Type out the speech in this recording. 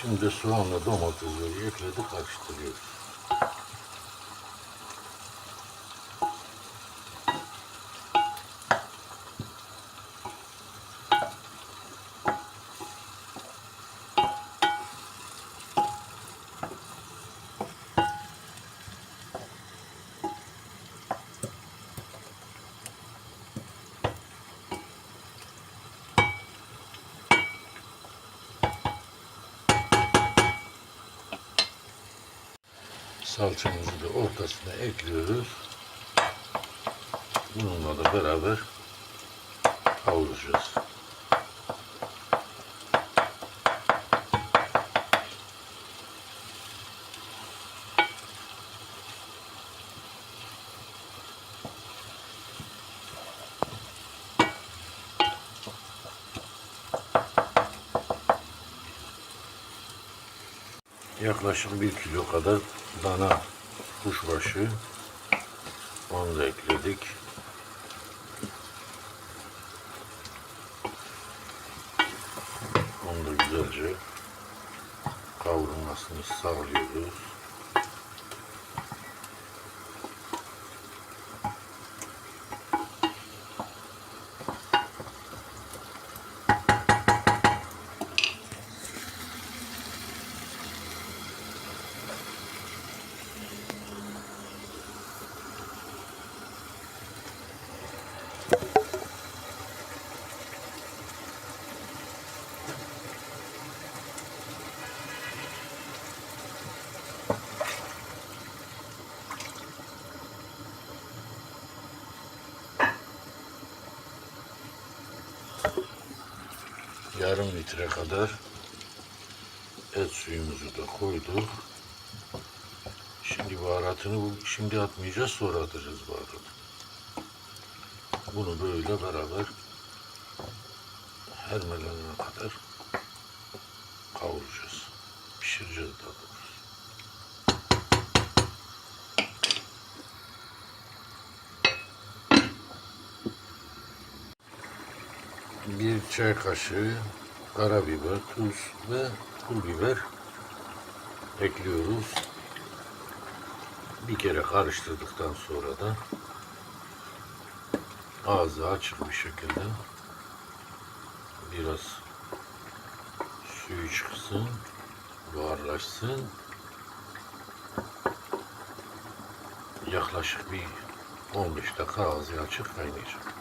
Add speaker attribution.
Speaker 1: Şimdi soğanla domatesleri ekledik karıştırıyoruz. Salçamızı da ortasına ekliyoruz. Bununla da beraber kavuracağız. Yaklaşık bir kilo kadar dana kuşbaşı onu da ekledik. Onu da güzelce kavrulmasını sağlıyoruz. Yarım litre kadar et suyumuzu da koyduk. Şimdi baharatını şimdi atmayacağız sonra atacağız baharatı. Bunu böyle beraber hermelenene kadar kavuracağız. Pişireceğiz daha doğrusu. Bir çay kaşığı karabiber, tuz ve pul biber ekliyoruz. Bir kere karıştırdıktan sonra da ağzı açık bir şekilde biraz suyu çıksın, buharlaşsın. Yaklaşık bir 15 dakika ağzı açık kaynayacak.